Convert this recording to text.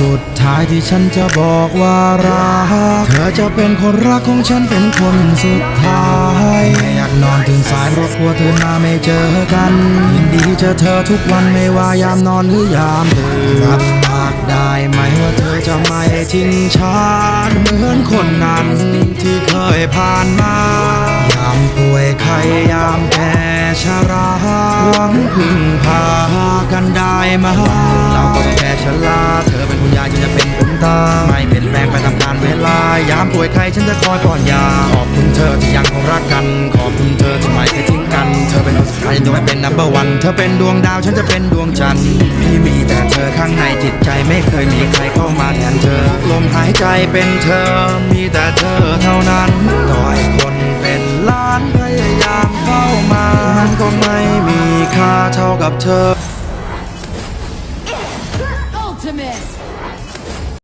สุดท้ายที่ฉันจะบอกว่ารัก เธอจะเป็นคนรักของฉันเป็นคนสุดท้ายไม่อยากนอนถึงสายราะกลัวเธอมาไม่เจอกันยินดีเจอเธอทุกวันไม่ว่ายามนอนหรือยามตื่นรับปากได้ไหมว่าเธอจะไม่ทิ้งฉันเหมือนคนนั้นที่เคยผ่านมายามป่วยไข้ยามแก่ชราหวังพึ่งพากันได้ไหมาเราก็แค่ช ตา ไม่เปลี่ยนแปลงไปตามกาลเวลา ยามป่วยไข้ฉันจะคอยป้อนยา ขอบคุณเธอที่ยังคงรักกัน ขอบคุณเธอที่ไม่เคยทิ้งกัน เธอเป็นคนสุดท้ายยังไม่เป็น number one เธอเป็นดวงดาวฉันจะเป็นดวงจันทร์ พี่มีแต่เธอข้างในจิตใจไม่เคยมีใครเข้ามาแทนเธอ ลมหายใจเป็นเธอ มีแต่เธอเท่านั้นต่อให้คนเป็นล้านพยายามเข้ามามันก็ไม่มีค่าเท่ากับเธอ Ultimate!